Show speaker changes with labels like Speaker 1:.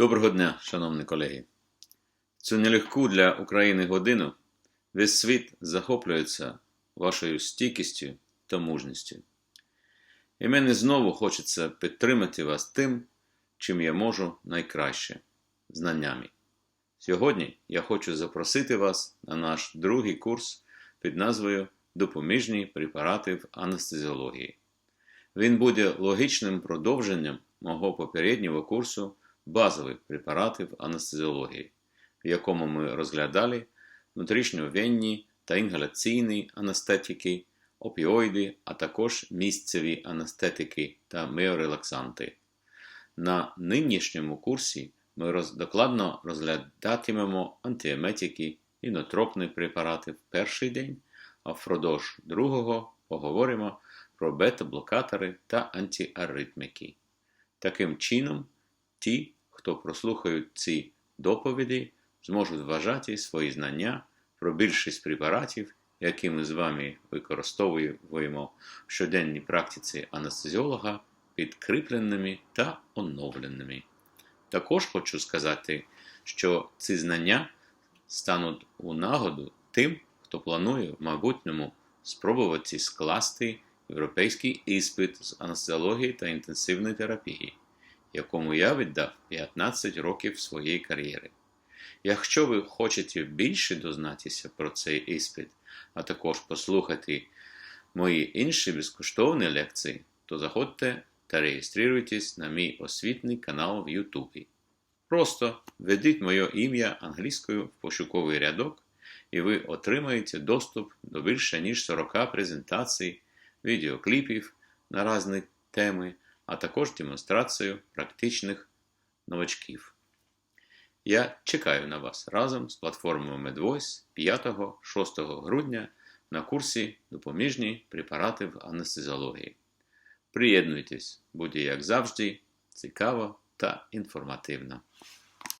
Speaker 1: Доброго дня, шановні колеги. Цю нелегку для України годину весь світ захоплюється вашою стійкістю та мужністю. І мені знову хочеться підтримати вас тим, чим я можу найкраще знаннями. Сьогодні я хочу запросити вас на наш другий курс під назвою Допоміжні препарати в анестезіології. Він буде логічним продовженням мого попереднього курсу базових препаратів анестезіології, в якому ми розглядали внутрішньовенні та інгаляційні анестетики, опіоїди, а також місцеві анестетики та міорелаксанти. На нинішньому курсі ми докладно розглядатимемо антиеметики і нотропні препарати в перший день, а впродовж другого поговоримо про бета-блокатори та антиаритмики. Таким чином, ті, хто прослухають ці доповіді, зможуть вважати свої знання про більшість препаратів, які ми з вами використовуємо в щоденній практиці анестезіолога, підкріпленими та оновленими. Також хочу сказати, що ці знання стануть у нагоду тим, хто планує в майбутньому спробувати скласти європейський іспит з анестезіології та інтенсивної терапії, якому я віддав 15 років своєї кар'єри. Якщо ви хочете більше дознатися про цей іспит, а також послухати мої інші безкоштовні лекції, то заходьте та реєструйтесь на мій освітній канал в Ютубі. Просто введіть моє ім'я англійською в пошуковий рядок, і ви отримаєте доступ до більше ніж 40 презентацій, відеокліпів на різні теми, а також демонстрацію практичних новачків. Я чекаю на вас разом з платформою MedVoice 5-6 грудня на курсі Допоміжні препарати в анестезіології. Приєднуйтесь, буде як завжди, цікаво та інформативно.